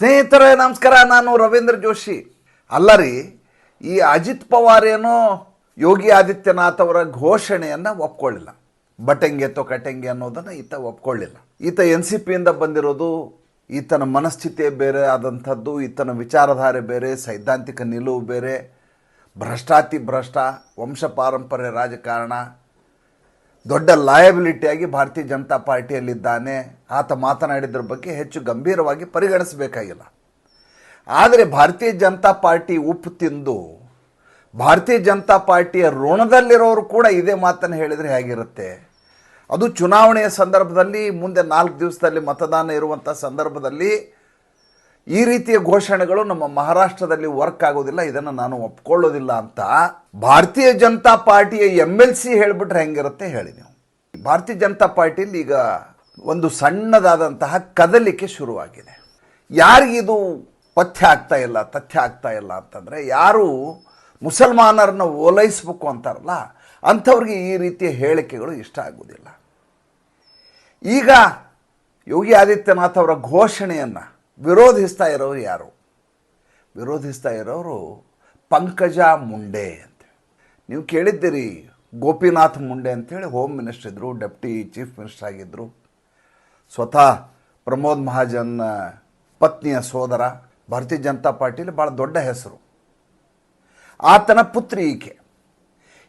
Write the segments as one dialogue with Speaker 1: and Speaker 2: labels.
Speaker 1: ಸ್ನೇಹಿತರೆ, ನಮಸ್ಕಾರ. ನಾನು ರವೀಂದ್ರ ಜೋಶಿ. ಅಲ್ಲ ರೀ ಈ ಅಜಿತ್ ಪವಾರ್ ಏನೋ ಯೋಗಿ ಆದಿತ್ಯನಾಥ್ ಅವರ ಘೋಷಣೆಯನ್ನು ಒಪ್ಕೊಳ್ಳಿಲ್ಲ. ಬಟಂಗೆ ತೋ ಕಟಂಗೆ ಅನ್ನೋದನ್ನು ಈತ ಒಪ್ಕೊಳ್ಳಿಲ್ಲ. ಈತ ಎನ್ ಸಿ ಪಿಯಿಂದ ಬಂದಿರೋದು ಈತನ ಮನಸ್ಥಿತಿ ಬೇರೆ ಆದಂಥದ್ದು, ಈತನ ವಿಚಾರಧಾರೆ ಬೇರೆ, ಸೈದ್ಧಾಂತಿಕ ನಿಲುವು ಬೇರೆ, ಭ್ರಷ್ಟಾತಿ ಭ್ರಷ್ಟ ವಂಶ ಪಾರಂಪರ್ಯ ರಾಜಕಾರಣ ದೊಡ್ಡ ಲಯಬಿಲಿಟಿಯಾಗಿ ಭಾರತೀಯ ಜನತಾ ಪಾರ್ಟಿಯಲ್ಲಿದ್ದಾನೆ. ಆತ ಮಾತನಾಡಿದ್ರ ಬಗ್ಗೆ ಹೆಚ್ಚು ಗಂಭೀರವಾಗಿ ಪರಿಗಣಿಸಬೇಕಾಗಿಲ್ಲ. ಆದರೆ ಭಾರತೀಯ ಜನತಾ ಪಾರ್ಟಿ ಉಪ್ಪು ತಿಂದು, ಭಾರತೀಯ ಜನತಾ ಪಾರ್ಟಿಯ ಋಣದಲ್ಲಿರೋರು ಕೂಡ ಇದೇ ಮಾತನ್ನು ಹೇಳಿದರೆ ಹೇಗಿರುತ್ತೆ? ಅದು ಚುನಾವಣೆಯ ಸಂದರ್ಭದಲ್ಲಿ, ಮುಂದೆ ನಾಲ್ಕು ದಿವಸದಲ್ಲಿ ಮತದಾನ ಇರುವಂಥ ಸಂದರ್ಭದಲ್ಲಿ ಈ ರೀತಿಯ ಘೋಷಣೆಗಳು ನಮ್ಮ ಮಹಾರಾಷ್ಟ್ರದಲ್ಲಿ ವರ್ಕ್ ಆಗೋದಿಲ್ಲ, ಇದನ್ನು ನಾನು ಒಪ್ಕೊಳ್ಳೋದಿಲ್ಲ ಅಂತ ಭಾರತೀಯ ಜನತಾ ಪಾರ್ಟಿಯ ಎಂ ಎಲ್ ಸಿ ಹೇಳಿಬಿಟ್ರೆ ಹೆಂಗಿರುತ್ತೆ ಹೇಳಿ ನೀವು. ಭಾರತೀಯ ಜನತಾ ಪಾರ್ಟಿಯಲ್ಲಿ ಈಗ ಒಂದು ಸಣ್ಣದಾದಂತಹ ಕದಲಿಕೆ ಶುರುವಾಗಿದೆ. ಯಾರಿಗಿದು ಪಥ್ಯ ಆಗ್ತಾ ಇಲ್ಲ, ತಥ್ಯ ಆಗ್ತಾ ಇಲ್ಲ ಅಂತಂದರೆ ಯಾರು ಮುಸಲ್ಮಾನರನ್ನ ಓಲೈಸ್ಬೇಕು ಅಂತಾರಲ್ಲ, ಅಂಥವ್ರಿಗೆ ಈ ರೀತಿಯ ಹೇಳಿಕೆಗಳು ಇಷ್ಟ ಆಗೋದಿಲ್ಲ. ಈಗ ಯೋಗಿ ಆದಿತ್ಯನಾಥ್ ಅವರ ಘೋಷಣೆಯನ್ನು ವಿರೋಧಿಸ್ತಾ ಇರೋರು ಯಾರು? ವಿರೋಧಿಸ್ತಾ ಇರೋರು ಪಂಕಜ ಮುಂಡೆ ಅಂತ ನೀವು ಕೇಳಿದ್ದೀರಿ, ಗೋಪಿನಾಥ್ ಮುಂಡೆ ಅಂತೇಳಿ ಹೋಮ್ ಮಿನಿಸ್ಟರ್ ಇದ್ದರು ಡೆಪ್ಟಿ ಚೀಫ್ ಮಿನಿಸ್ಟರ್ ಆಗಿದ್ದರು ಸ್ವತಃ ಪ್ರಮೋದ್ ಮಹಾಜನ್ ಪತ್ನಿಯ ಸೋದರ, ಭಾರತೀಯ ಜನತಾ ಪಾರ್ಟಿಯಲ್ಲಿ ಭಾಳ ದೊಡ್ಡ ಹೆಸರು. ಆತನ ಪುತ್ರಿ ಈಕೆ.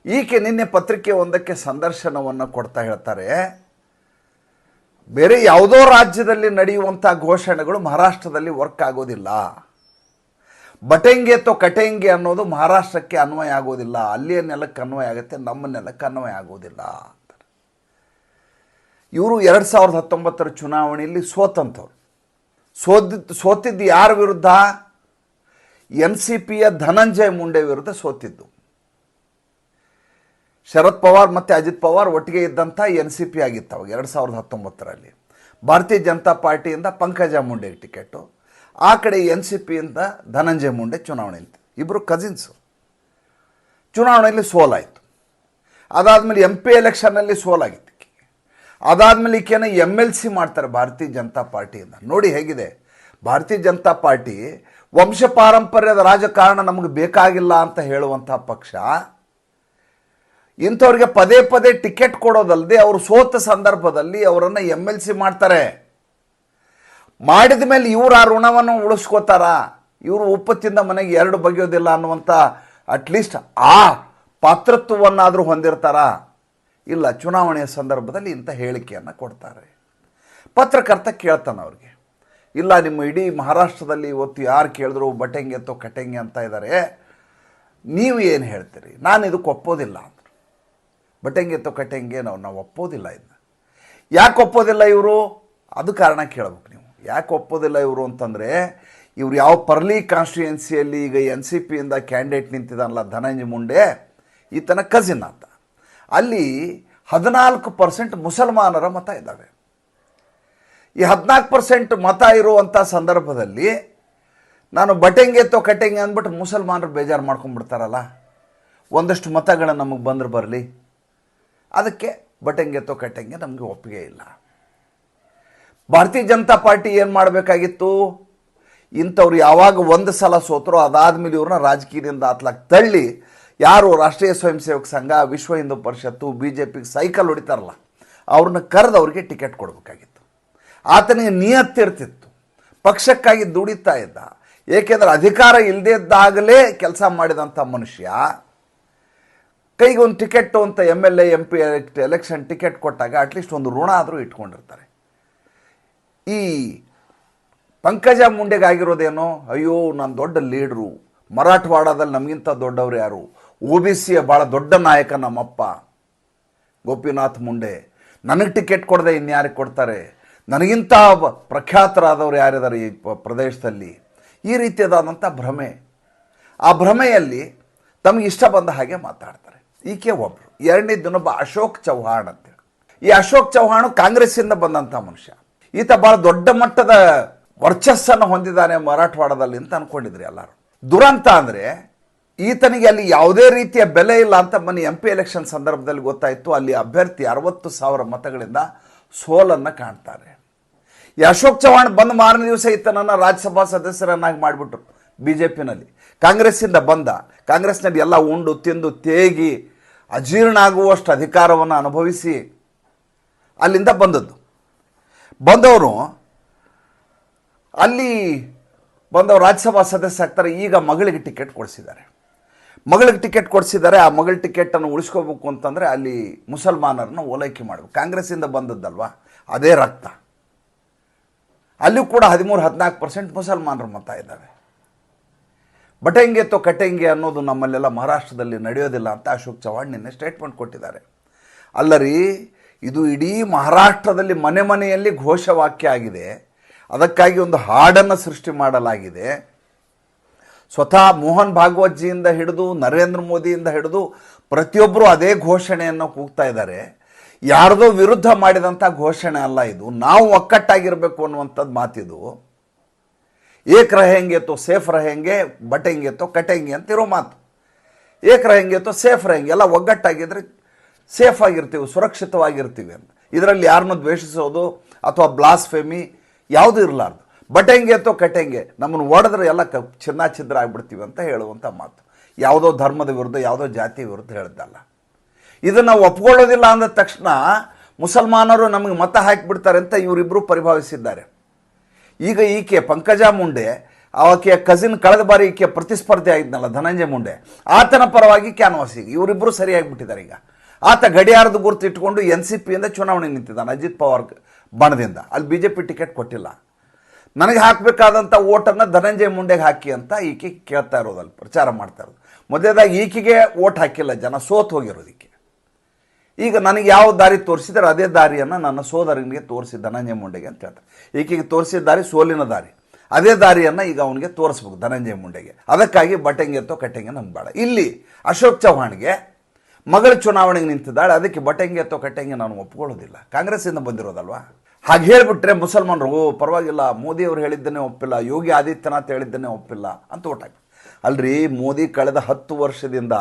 Speaker 1: ಈಕೆ ನಿನ್ನೆ ಪತ್ರಿಕೆ ಒಂದಕ್ಕೆ ಸಂದರ್ಶನವನ್ನು ಕೊಡ್ತಾ ಹೇಳ್ತಾರೆ ಬೇರೆ ಯಾವುದೋ ರಾಜ್ಯದಲ್ಲಿ ನಡೆಯುವಂಥ ಘೋಷಣೆಗಳು ಮಹಾರಾಷ್ಟ್ರದಲ್ಲಿ ವರ್ಕ್ ಆಗೋದಿಲ್ಲ. ಬಟೆಂಗೆ ತೋ ಕಟೆಂಗೆ ಅನ್ನೋದು ಮಹಾರಾಷ್ಟ್ರಕ್ಕೆ ಅನ್ವಯ ಆಗೋದಿಲ್ಲ. ಅಲ್ಲಿಯ ನೆಲಕ್ಕೆ ಅನ್ವಯ ಆಗುತ್ತೆ, ನಮ್ಮ ನೆಲಕ್ಕೆ ಅನ್ವಯ ಆಗೋದಿಲ್ಲ ಇವರು ಎರಡು ಸಾವಿರದ ಹತ್ತೊಂಬತ್ತರ ಚುನಾವಣೆಯಲ್ಲಿ ಸೋತಂಥವ್ರು. ಸೋದ್, ಸೋತಿದ್ದು ಯಾರ ವಿರುದ್ಧ? ಎನ್ ಸಿ ಪಿಯ ಧನಂಜಯ ಮುಂಡೆ ವಿರುದ್ಧ ಸೋತಿದ್ದು. ಶರದ್ ಪವಾರ್ ಮತ್ತು ಅಜಿತ್ ಪವಾರ್ ಒಟ್ಟಿಗೆ ಇದ್ದಂಥ ಎನ್ ಸಿ ಪಿ ಆಗಿತ್ತು ಅವಾಗ, ಎರಡು ಸಾವಿರದ ಹತ್ತೊಂಬತ್ತರಲ್ಲಿ. ಭಾರತೀಯ ಜನತಾ ಪಾರ್ಟಿಯಿಂದ ಪಂಕಜ ಮುಂಡೆಗೆ ಟಿಕೆಟು, ಆ ಕಡೆ ಎನ್ ಸಿ ಪಿಯಿಂದ ಧನಂಜಯ ಮುಂಡೆ ಚುನಾವಣೆ ನಿಂತು ಇಬ್ಬರು ಕಸಿನ್ಸು. ಚುನಾವಣೆಯಲ್ಲಿ ಸೋಲಾಯಿತು. ಅದಾದಮೇಲೆ ಎಂ ಪಿ ಎಲೆಕ್ಷನ್ನಲ್ಲಿ ಸೋಲಾಗಿತ್ತು ಅದಾದಮೇಲೆ ಈಕೆನ ಎಂ ಎಲ್ ಸಿ ಮಾಡ್ತಾರೆ ಭಾರತೀಯ ಜನತಾ ಪಾರ್ಟಿಯಿಂದ. ನೋಡಿ ಹೇಗಿದೆ, ಭಾರತೀಯ ಜನತಾ ಪಾರ್ಟಿ ವಂಶ ಪಾರಂಪರ್ಯದ ರಾಜಕಾರಣ ನಮಗೆ ಬೇಕಾಗಿಲ್ಲ ಅಂತ ಹೇಳುವಂಥ ಪಕ್ಷ ಇಂಥವ್ರಿಗೆ ಪದೇ ಪದೇ ಟಿಕೆಟ್ ಕೊಡೋದಲ್ಲದೆ ಅವರು ಸೋತ ಸಂದರ್ಭದಲ್ಲಿ ಅವರನ್ನು ಎಂ ಎಲ್ ಸಿ ಮಾಡ್ತಾರೆ. ಮಾಡಿದ ಮೇಲೆ ಇವರು ಆ ಋಣವನ್ನು ಉಳಿಸ್ಕೋತಾರ? ಇವರು ಉಪ್ಪತ್ತಿಂದ ಮನೆಗೆ ಎರಡು ಬಗೆಯೋದಿಲ್ಲ ಅನ್ನುವಂಥ ಅಟ್ಲೀಸ್ಟ್ ಆ ಪಾತ್ರತ್ವವನ್ನಾದರೂ ಹೊಂದಿರ್ತಾರ? ಇಲ್ಲ, ಚುನಾವಣೆಯ ಸಂದರ್ಭದಲ್ಲಿ ಇಂಥ ಹೇಳಿಕೆಯನ್ನು ಕೊಡ್ತಾರೆ. ಪತ್ರಕರ್ತ ಕೇಳ್ತಾನೆ ಅವ್ರಿಗೆ. ಇಲ್ಲ, ನಿಮ್ಮ ಇಡೀ ಮಹಾರಾಷ್ಟ್ರದಲ್ಲಿ ಇವತ್ತು ಯಾರು ಕೇಳಿದ್ರು ಬಟೆಂಗೆ ಅಥವಾ ಕಟೆಂಗೆ ಅಂತ ಇದ್ದಾರೆ ನೀವು ಏನು ಹೇಳ್ತೀರಿ? ನಾನು ಇದಕ್ಕೆ ಒಪ್ಪೋದಿಲ್ಲ ಅಂದರು ಬಟೆಂಗೆ ಅಥವಾ ಕಟೆಂಗೆ ನಾವು ನಾವು ಒಪ್ಪೋದಿಲ್ಲ ಇದನ್ನ ಯಾಕೆ ಒಪ್ಪೋದಿಲ್ಲ ಇವರು? ಅದು ಕಾರಣ ಕೇಳಬೇಕು ನೀವು. ಯಾಕೆ ಒಪ್ಪೋದಿಲ್ಲ ಇವರು ಅಂತಂದರೆ, ಇವ್ರು ಯಾವ ಪರ್ಲಿ ಕಾನ್ಸ್ಟಿಟ್ಯೂಯೆನ್ಸಿಯಲ್ಲಿ ಈಗ ಎನ್ ಸಿ ಪಿಯಿಂದ ಕ್ಯಾಂಡಿಡೇಟ್ ನಿಂತಿದ್ದಾನಲ್ಲ ಧನಂಜಯ ಮುಂಡೆ, ಈತನ ಕಸಿನ್ ಅಂತ ಅಲ್ಲಿ ಹದಿನಾಲ್ಕು ಪರ್ಸೆಂಟ್ ಮುಸಲ್ಮಾನರ ಮತ ಇದ್ದಾವೆ. ಈ ಹದಿನಾಲ್ಕು ಪರ್ಸೆಂಟ್ ಮತ ಇರುವಂಥ ಸಂದರ್ಭದಲ್ಲಿ ನಾನು ಬಟೆಂಗೆ ತೋ ಕಟೆಂಗೆ ಅಂದ್ಬಿಟ್ಟು ಮುಸಲ್ಮಾನರು ಬೇಜಾರು ಮಾಡ್ಕೊಂಡ್ಬಿಡ್ತಾರಲ್ಲ. ಒಂದಷ್ಟು ಮತಗಳು ನಮಗೆ ಬಂದ್ರೆ ಬರಲಿ. ಅದಕ್ಕೆ ಬಟಂಗೆ ಅಥವಾ ಕಟ್ಟಂಗೆ ನಮಗೆ ಒಪ್ಪಿಗೆ ಇಲ್ಲ. ಭಾರತೀಯ ಜನತಾ ಪಾರ್ಟಿ ಏನು ಮಾಡಬೇಕಾಗಿತ್ತು? ಇಂಥವ್ರು ಯಾವಾಗ ಒಂದು ಸಲ ಸೋತರೋ ಅದಾದಮೇಲೆ ಇವ್ರನ್ನ ರಾಜಕೀಯದಿಂದ ಆತ್ಲಾಕ್ ತಳ್ಳಿ ಯಾರು ರಾಷ್ಟ್ರೀಯ ಸ್ವಯಂ ಸೇವಕ ಸಂಘ, ವಿಶ್ವ ಹಿಂದೂ ಪರಿಷತ್ತು ಬಿ ಜೆ ಪಿಗೆ ಸೈಕಲ್ ಹೊಡಿತಾರಲ್ಲ, ಅವ್ರನ್ನ ಕರೆದು ಅವ್ರಿಗೆ ಟಿಕೆಟ್ ಕೊಡಬೇಕಾಗಿತ್ತು. ಆತನಿಗೆ ನಿಯತ್ತಿರ್ತಿತ್ತು. ಪಕ್ಷಕ್ಕಾಗಿ ದುಡಿತಾ ಇದ್ದ. ಏಕೆಂದರೆ ಅಧಿಕಾರ ಇಲ್ಲದೇ ಇದ್ದಾಗಲೇ ಕೆಲಸ ಮಾಡಿದಂಥ ಮನುಷ್ಯ ಕೈಗೆ ಒಂದು ಟಿಕೆಟ್ ಅಂತ M L A M P election ticket ಕೊಟ್ಟಾಗ ಅಟ್ಲೀಸ್ಟ್ ಒಂದು ಋಣ ಆದರೂ ಇಟ್ಕೊಂಡಿರ್ತಾರೆ. ಈ ಪಂಕಜ ಮುಂಡೆಗಾಗಿರೋದೇನೋ, ಅಯ್ಯೋ, ನಾನು ದೊಡ್ಡ ಲೀಡ್ರು. ಮರಾಠವಾಡದಲ್ಲಿ ನಮಗಿಂತ ದೊಡ್ಡವರು ಯಾರು? ಒ ಬಿ ಸಿಯ ಭಾಳ ದೊಡ್ಡ ನಾಯಕ ನಮ್ಮಪ್ಪ. ಗೋಪಿನಾಥ್ ಮುಂಡೆ. ನನಗೆ ಟಿಕೆಟ್ ಕೊಡದೆ ಇನ್ಯಾರಿಗೆ ಕೊಡ್ತಾರೆ? ನನಗಿಂತ ಪ್ರಖ್ಯಾತರಾದವರು ಯಾರಿದ್ದಾರೆ ಈ ಪ್ರದೇಶದಲ್ಲಿ? ಈ ರೀತಿಯಾದಂಥ ಭ್ರಮೆ. ಆ ಭ್ರಮೆಯಲ್ಲಿ ತಮಗೆ ಇಷ್ಟ ಬಂದ ಹಾಗೆ ಮಾತಾಡ್ತಾರೆ. ಈಕೆ ಒಬ್ಬರು ಎರಡನೇ ಒಬ್ಬ ಅಶೋಕ್ ಚೌಹಾಣ್ ಅಂತೇಳಿ ಈ ಅಶೋಕ್ ಚೌಹಾಣ್ ಕಾಂಗ್ರೆಸ್ಸಿಂದ ಬಂದಂಥ ಮನುಷ್ಯ. ಈತ ಭಾಳ ದೊಡ್ಡ ಮಟ್ಟದ ವರ್ಚಸ್ಸನ್ನು ಹೊಂದಿದ್ದಾನೆ ಮರಾಠವಾಡದಲ್ಲಿ ಅಂತ ಅನ್ಕೊಂಡಿದ್ರಿ ಎಲ್ಲರೂ. ದುರಂತ ಅಂದರೆ ಈತನಿಗೆ ಅಲ್ಲಿ ಯಾವುದೇ ರೀತಿಯ ಬೆಲೆ ಇಲ್ಲ ಅಂತ ಮೊನ್ನೆ ಎಂ ಪಿ ಎಲೆಕ್ಷನ್ ಸಂದರ್ಭದಲ್ಲಿ ಗೊತ್ತಾಯಿತು. ಅಲ್ಲಿ ಅಭ್ಯರ್ಥಿ ಅರವತ್ತು ಸಾವಿರ ಮತಗಳಿಂದ ಸೋಲನ್ನು ಕಾಣ್ತಾರೆ. ಈ ಅಶೋಕ್ ಚೌಹಾಣ್ ಬಂದ ಮಾರನೇ ದಿವಸ ಈತನನ್ನು ರಾಜ್ಯಸಭಾ ಸದಸ್ಯರನ್ನಾಗಿ ಮಾಡಿಬಿಟ್ರು ಬಿ ಜೆ ಪಿನಲ್ಲಿ ಕಾಂಗ್ರೆಸ್ಸಿಂದ ಬಂದ. ಕಾಂಗ್ರೆಸ್ನಲ್ಲಿ ಎಲ್ಲ ಉಂಡು, ತಿಂದು, ತೇಗಿ ಅಜೀರ್ಣ ಆಗುವಷ್ಟು ಅಧಿಕಾರವನ್ನು ಅನುಭವಿಸಿ ಅಲ್ಲಿಂದ ಬಂದದ್ದು. ಬಂದವರು ಅಲ್ಲಿ ಬಂದವರು ರಾಜ್ಯಸಭಾ ಸದಸ್ಯ ಆಗ್ತಾರೆ, ಈಗ ಮಗಳಿಗೆ ಟಿಕೆಟ್ ಕೊಡಿಸಿದ್ದಾರೆ. ಮಗಳಿಗೆ ಟಿಕೆಟ್ ಕೊಡಿಸಿದ್ದಾರೆ, ಆ ಮಗಳ ಟಿಕೆಟನ್ನು ಉಳಿಸ್ಕೋಬೇಕು ಅಂತಂದರೆ ಅಲ್ಲಿ ಮುಸಲ್ಮಾನರನ್ನ ಓಲೈಕೆ ಮಾಡಬೇಕು. ಕಾಂಗ್ರೆಸ್ಸಿಂದ ಬಂದದ್ದಲ್ವ? ಅದೇ ರಕ್ತ. ಅಲ್ಲಿಯೂ ಕೂಡ ಹದಿಮೂರು, ಹದಿನಾಲ್ಕು ಪರ್ಸೆಂಟ್ ಮುಸಲ್ಮಾನರು ಮತ ಇದ್ದಾವೆ. ಬಟೆಂಗೆ ತೋ ಕಟೆಂಗೆ ಅನ್ನೋದು ನಮ್ಮಲ್ಲೆಲ್ಲ ಮಹಾರಾಷ್ಟ್ರದಲ್ಲಿ ನಡೆಯೋದಿಲ್ಲ ಅಂತ ಅಶೋಕ್ ಚವ್ಹಾಣ್ ನಿನ್ನೆ ಸ್ಟೇಟ್ಮೆಂಟ್ ಕೊಟ್ಟಿದ್ದಾರೆ. ಅಲ್ಲರಿ, ಇದು ಇಡೀ ಮಹಾರಾಷ್ಟ್ರದಲ್ಲಿ ಮನೆ ಮನೆಯಲ್ಲಿ ಘೋಷವಾಕ್ಯ ಆಗಿದೆ. ಅದಕ್ಕಾಗಿ ಒಂದು ಹಾಡನ್ನು ಸೃಷ್ಟಿ ಮಾಡಲಾಗಿದೆ. ಸ್ವತಃ ಮೋಹನ್ ಭಾಗವತ್ಜಿಯಿಂದ ಹಿಡಿದು, ನರೇಂದ್ರ ಮೋದಿಯಿಂದ ಹಿಡಿದು ಪ್ರತಿಯೊಬ್ಬರು ಅದೇ ಘೋಷಣೆಯನ್ನು ಕೂಗ್ತಾ ಇದ್ದಾರೆ. ಯಾರದೋ ವಿರುದ್ಧ ಮಾಡಿದಂಥ ಘೋಷಣೆ ಅಲ್ಲ ಇದು. ನಾವು ಒಕ್ಕಟ್ಟಾಗಿರಬೇಕು ಅನ್ನುವಂಥದ್ದು ಮಾತಿದು. ಏಕ್ ರಹೆಂಗೆ ತೋ ಸೇಫ್ ರಹೆಂಗೆ, ಬಟೆಂಗೆ ತೋ ಕಟೆಂಗೆ ಅಂತಿರೋ ಮಾತು. ಏಕ್ ರಹೆಂಗೆ ತೋ ಸೇಫ್ ರಹೆಂಗೆ, ಎಲ್ಲ ಒಗ್ಗಟ್ಟಾಗಿದ್ದರೆ ಸೇಫ್ ಆಗಿರ್ತೀವಿ, ಸುರಕ್ಷಿತವಾಗಿರ್ತೀವಿ ಅಂತ. ಇದರಲ್ಲಿ ಯಾರನ್ನು ದ್ವೇಷಿಸೋದು ಅಥವಾ ಬ್ಲಾಸ್ಫೆಮಿ ಯಾವುದೂ ಇರಲಾರ್ದು. ಬಟೆಂಗೆ ಅಥವಾ ಕಟೆಂಗೆ, ನಮ್ಮನ್ನು ಓಡಿದ್ರೆ ಎಲ್ಲ ಕ ಚಿನ್ನ ಛಿದ್ರ ಆಗಿಬಿಡ್ತೀವಿ ಅಂತ ಹೇಳುವಂಥ ಮಾತು. ಯಾವುದೋ ಧರ್ಮದ ವಿರುದ್ಧ, ಯಾವುದೋ ಜಾತಿ ವಿರುದ್ಧ ಹೇಳಿದ್ದಲ್ಲ ಇದನ್ನು ಒಪ್ಕೊಳ್ಳೋದಿಲ್ಲ ಅಂದ ತಕ್ಷಣ ಮುಸಲ್ಮಾನರು ನಮಗೆ ಮತ ಹಾಕಿಬಿಡ್ತಾರೆ ಅಂತ ಇವರಿಬ್ಬರು ಪರಿಭಾವಿಸಿದ್ದಾರೆ. ಈಗ ಈಕೆ ಪಂಕಜಾ ಮುಂಡೆ, ಆಕೆಯ ಕಸಿನ್ ಕಳೆದ ಬಾರಿ ಈಕೆ ಪ್ರತಿಸ್ಪರ್ಧಿ ಆಗಿದ್ನಲ್ಲ ಧನಂಜಯ ಮುಂಡೆ. ಆತನ ಪರವಾಗಿ ಕ್ಯಾನ್ವಾಸಿಗೆ ಇವರಿಬ್ಬರು ಸರಿಯಾಗಿಬಿಟ್ಟಿದ್ದಾರೆ ಈಗ. ಆತ ಗಡಿಯಾರದ ಗುರುತು ಇಟ್ಕೊಂಡು ಎನ್ ಸಿ ಪಿಯಿಂದ ಚುನಾವಣೆ ನಿಂತಿದ್ದಾನೆ, ಅಜಿತ್ ಪವಾರ್ ಬಣದಿಂದ. ಅಲ್ಲಿ ಬಿ ಜೆ ಪಿ ಟಿಕೆಟ್ ಕೊಟ್ಟಿಲ್ಲ. ನನಗೆ ಹಾಕಬೇಕಾದಂಥ ಓಟನ್ನು ಧನಂಜಯ ಮುಂಡೆಗೆ ಹಾಕಿ ಅಂತ ಈಕೆ ಕೇಳ್ತಾ ಇರೋದಲ್ಲಿ ಪ್ರಚಾರ ಮಾಡ್ತಾ ಇರೋದು. ಮೊದಲೇದಾಗಿ ಈಕೆಗೆ ಓಟ್ ಹಾಕಿಲ್ಲ, ಜನ ಸೋತು ಹೋಗಿರೋದಕ್ಕೆ ಈಗ ನನಗೆ ಯಾವ ದಾರಿ ತೋರಿಸಿದರೆ ಅದೇ ದಾರಿಯನ್ನು ನನ್ನ ಸೋದರನಿಗೆ ತೋರಿಸಿದ್ದ, ಧನಂಜಯ ಮುಂಡೆಗೆ ಅಂತ ಹೇಳ್ತಾರೆ. ಈಕೆಗೆ ತೋರಿಸಿದ ದಾರಿ ಸೋಲಿನ ದಾರಿ. ಅದೇ ದಾರಿಯನ್ನು ಈಗ ಅವನಿಗೆ ತೋರಿಸ್ಬೇಕು, ಧನಂಜಯ ಮುಂಡೆಗೆ. ಅದಕ್ಕಾಗಿ ಬಟ್ಟೆಂಗೆ ಎತ್ತೋ ಕಟ್ಟೆಂಗೆ ಬೇಡ. ಇಲ್ಲಿ ಅಶೋಕ್ ಚವ್ಹಾಣ್ಗೆ ಮಗಳ ಚುನಾವಣೆಗೆ ನಿಂತಿದ್ದಾಳೆ, ಅದಕ್ಕೆ ಬಟ್ಟೆಂಗೆ ಎತ್ತೋ ಕಟ್ಟೆಂಗೆ ನಾನು ಒಪ್ಕೊಳ್ಳೋದಿಲ್ಲ. ಕಾಂಗ್ರೆಸ್ಸಿಂದ ಬಂದಿರೋದಲ್ವಾ? ಹಾಗೆ ಹೇಳಿಬಿಟ್ರೆ ಮುಸಲ್ಮಾನರು ಪರವಾಗಿಲ್ಲ, ಮೋದಿ ಅವರು ಹೇಳಿದ್ದನ್ನೇ ಒಪ್ಪಿಲ್ಲ, ಯೋಗಿ ಆದಿತ್ಯನಾಥ್ ಹೇಳಿದ್ದನ್ನೇ ಒಪ್ಪಿಲ್ಲ ಅಂತ ಒಟ್ಟಾಗ ಅಲ್ರಿ, ಮೋದಿ ಕಳೆದ ಹತ್ತು ವರ್ಷದಿಂದ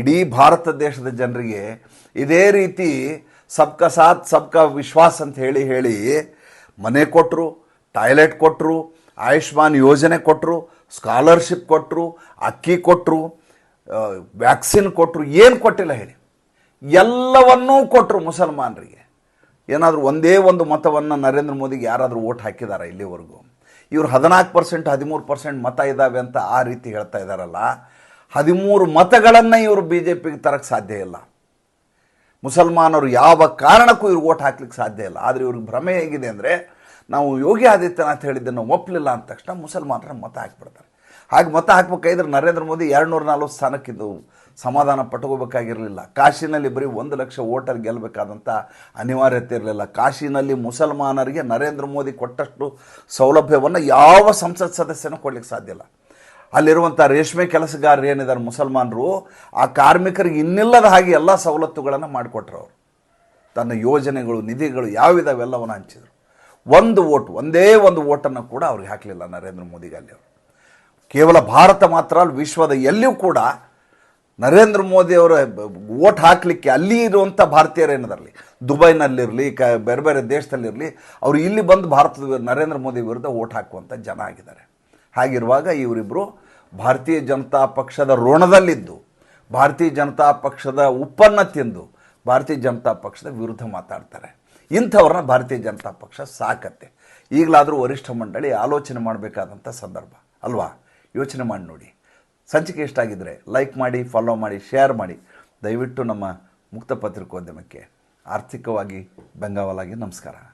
Speaker 1: ಇಡೀ ಭಾರತ ದೇಶದ ಜನರಿಗೆ ಇದೇ ರೀತಿ ಸಬ್ಕ ಸಾಥ್, ಸಬ್ಕ ವಿಶ್ವಾಸ್ ಅಂತ ಹೇಳಿ ಹೇಳಿ ಮನೆ ಕೊಟ್ಟರು ಟಾಯ್ಲೆಟ್ ಕೊಟ್ಟರು ಆಯುಷ್ಮಾನ್ ಯೋಜನೆ ಕೊಟ್ಟರು ಸ್ಕಾಲರ್ಶಿಪ್ ಕೊಟ್ಟರು ಅಕ್ಕಿ ಕೊಟ್ಟರು ವ್ಯಾಕ್ಸಿನ್ ಕೊಟ್ಟರು ಏನು ಕೊಟ್ಟಿಲ್ಲ ಹೇಳಿ. ಎಲ್ಲವನ್ನೂ ಕೊಟ್ಟರು ಮುಸಲ್ಮಾನರಿಗೆ. ಏನಾದರೂ ಒಂದೇ ಒಂದು ಮತವನ್ನು ನರೇಂದ್ರ ಮೋದಿಗೆ ಯಾರಾದರೂ ಓಟ್ ಹಾಕಿದ್ದಾರೆ ಇಲ್ಲಿವರೆಗೂ? ಇವರು ಹದಿನಾಲ್ಕು ಪರ್ಸೆಂಟ್, ಹದಿಮೂರು ಪರ್ಸೆಂಟ್ ಮತ ಇದ್ದಾವೆ ಅಂತ ಆ ರೀತಿ ಹೇಳ್ತಾ ಇದ್ದಾರಲ್ಲ ಹದಿಮೂರು ಮತಗಳನ್ನು ಇವರು ಬಿ ಜೆ ಪಿಗೆ ತರಕ್ಕೆ ಸಾಧ್ಯ ಇಲ್ಲ. ಮುಸಲ್ಮಾನರು ಯಾವ ಕಾರಣಕ್ಕೂ ಇವ್ರಿಗೆ ಓಟ್ ಹಾಕ್ಲಿಕ್ಕೆ ಸಾಧ್ಯ ಇಲ್ಲ. ಆದರೆ ಇವ್ರಿಗೆ ಭ್ರಮೆ ಹೇಗಿದೆ ಅಂದರೆ ನಾವು ಯೋಗಿ ಆದಿತ್ಯನಾಥ್ ಹೇಳಿದ್ದನ್ನು ಒಪ್ಪಲಿಲ್ಲ ಅಂದ ತಕ್ಷಣ ಮುಸಲ್ಮಾನರ ಮತ ಹಾಕಿಬಿಡ್ತಾರೆ. ಹಾಗೆ ಮತ ಹಾಕ್ಬೇಕಾದ್ರೆ ನರೇಂದ್ರ ಮೋದಿ ಎರಡು ನೂರ ನಲ್ವತ್ತು ಸ್ಥಾನಕ್ಕಿದ್ದು ಸಮಾಧಾನ ಪಟ್ಕೋಬೇಕಾಗಿರಲಿಲ್ಲ ಕಾಶಿನಲ್ಲಿ ಬರೀ ಒಂದು ಲಕ್ಷ ವೋಟರ್ ಗೆಲ್ಲಬೇಕಾದಂಥ ಅನಿವಾರ್ಯತೆ ಇರಲಿಲ್ಲ. ಕಾಶಿನಲ್ಲಿ ಮುಸಲ್ಮಾನರಿಗೆ ನರೇಂದ್ರ ಮೋದಿ ಕೊಟ್ಟಷ್ಟು ಸೌಲಭ್ಯವನ್ನು ಯಾವ ಸಂಸತ್ ಸದಸ್ಯನೂ ಕೊಡ್ಲಿಕ್ಕೆ ಸಾಧ್ಯ ಇಲ್ಲ. ಅಲ್ಲಿರುವಂಥ ರೇಷ್ಮೆ ಕೆಲಸಗಾರರು ಏನಿದ್ದಾರೆ ಮುಸಲ್ಮಾನರು, ಆ ಕಾರ್ಮಿಕರಿಗೆ ಇನ್ನಿಲ್ಲದ ಹಾಗೆ ಎಲ್ಲ ಸವಲತ್ತುಗಳನ್ನು ಮಾಡಿಕೊಟ್ರು ಅವರು. ತನ್ನ ಯೋಜನೆಗಳು, ನಿಧಿಗಳು ಯಾವಿದಾವೆಲ್ಲವನ್ನು ಹಂಚಿದರು. ಒಂದು ಓಟ್, ಒಂದೇ ಒಂದು ಓಟನ್ನು ಕೂಡ ಅವ್ರಿಗೆ ಹಾಕಲಿಲ್ಲ ನರೇಂದ್ರ ಮೋದಿಗೆ ಅಲ್ಲಿ ಅವರು. ಕೇವಲ ಭಾರತ ಮಾತ್ರ ಅಲ್ಲ, ವಿಶ್ವದ ಎಲ್ಲಿಯೂ ಕೂಡ ನರೇಂದ್ರ ಮೋದಿ ಅವರ ಓಟ್ ಹಾಕಲಿಕ್ಕೆ ಅಲ್ಲಿ ಇರುವಂಥ ಭಾರತೀಯರೇನದರಲ್ಲಿ ದುಬೈನಲ್ಲಿರಲಿ, ಕ, ಬೇರೆ ಬೇರೆ ದೇಶದಲ್ಲಿರಲಿ, ಅವರು ಇಲ್ಲಿ ಬಂದು ಭಾರತದ ನರೇಂದ್ರ ಮೋದಿ ವಿರುದ್ಧ ಓಟ್ ಹಾಕುವಂಥ ಜನ ಆಗಿದ್ದಾರೆ. ಹಾಗಿರುವಾಗ ಇವರಿಬ್ಬರು ಭಾರತೀಯ ಜನತಾ ಪಕ್ಷದ ಋಣದಲ್ಲಿದ್ದು ಭಾರತೀಯ ಜನತಾ ಪಕ್ಷದ ಉಪ್ಪನ್ನು ತಿಂದು ಭಾರತೀಯ ಜನತಾ ಪಕ್ಷದ ವಿರುದ್ಧ ಮಾತಾಡ್ತಾರೆ. ಇಂಥವ್ರನ್ನ ಭಾರತೀಯ ಜನತಾ ಪಕ್ಷ ಸಾಕತ್ತೆ. ಈಗಲಾದರೂ ವರಿಷ್ಠ ಮಂಡಳಿ ಆಲೋಚನೆ ಮಾಡಬೇಕಾದಂಥ ಸಂದರ್ಭ, ಅಲ್ವಾ? ಯೋಚನೆ ಮಾಡಿ ನೋಡಿ. ಸಂಚಿಕೆ ಇಷ್ಟ ಆಗಿದ್ದರೆ ಲೈಕ್ ಮಾಡಿ, ಫಾಲೋ ಮಾಡಿ, ಶೇರ್ ಮಾಡಿ. ದಯವಿಟ್ಟು ನಮ್ಮ ಮುಕ್ತ ಪತ್ರಿಕೋದ್ಯಮಕ್ಕೆ ಆರ್ಥಿಕವಾಗಿ ಬೆಂಗಾವಲಾಗಿ ನಮಸ್ಕಾರ.